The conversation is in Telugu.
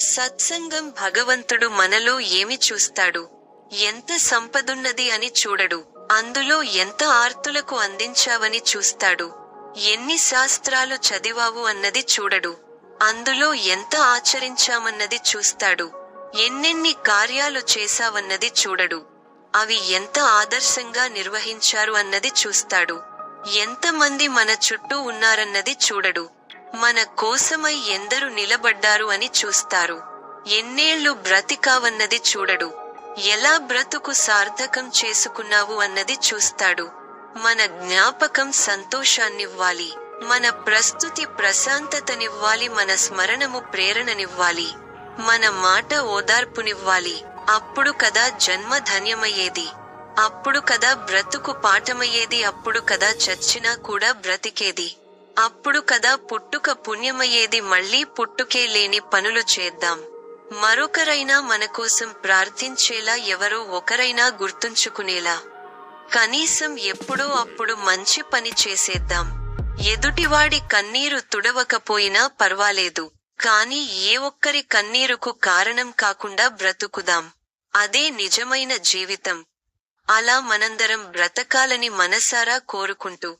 సత్సంగం భగవంతుడు మనలో ఏమి చూస్తాడు? ఎంత సంపదున్నది అని చూడడు. అందులో ఎంత ఆర్తులకు అందించావని చూస్తాడు. ఎన్ని శాస్త్రాలు చదివావు అన్నది చూడడు. అందులో ఎంత ఆచరించామన్నది చూస్తాడు. ఎన్నెన్ని కార్యాలు చేశావన్నది చూడడు. అవి ఎంత ఆదర్శంగా నిర్వహించారు అన్నది చూస్తాడు. ఎంతమంది మన చుట్టూ ఉన్నారన్నది చూడడు. మన కోసమై ఎందరు నిలబడ్డారు అని చూస్తారు. ఎన్నేళ్ళు బ్రతికావన్నది చూడడు. ఎలా బ్రతుకు సార్థకం చేసుకున్నావు అన్నది చూస్తాడు. మన జ్ఞాపకం సంతోషాన్నివ్వాలి. మన ప్రస్తుతి ప్రశాంతతనివ్వాలి. మన స్మరణము ప్రేరణనివ్వాలి. మన మాట ఓదార్పునివ్వాలి. అప్పుడు కదా జన్మ ధన్యమయ్యేది. అప్పుడు కదా బ్రతుకు పాఠమయ్యేది. అప్పుడు కదా చచ్చినా కూడా బ్రతికేది. అప్పుడు కదా పుట్టుక పుణ్యమయ్యేది మళ్ళీ పుట్టుకే లేని పనులు చేద్దాం. మరొకరైనా మనకోసం ప్రార్థించేలా ఎవరో ఒకరైనా గుర్తుంచుకునేలా. కనీసం ఎప్పుడో అప్పుడు మంచి పని చేసేద్దాం. ఎదుటివాడి కన్నీరు తుడవకపోయినా పర్వాలేదు. కాని ఏ ఒక్కరి కన్నీరుకు కారణం కాకుండా బ్రతుకుదాం. అదే నిజమైన జీవితం. అలా మనందరం బ్రతకాలని మనసారా కోరుకుంటూ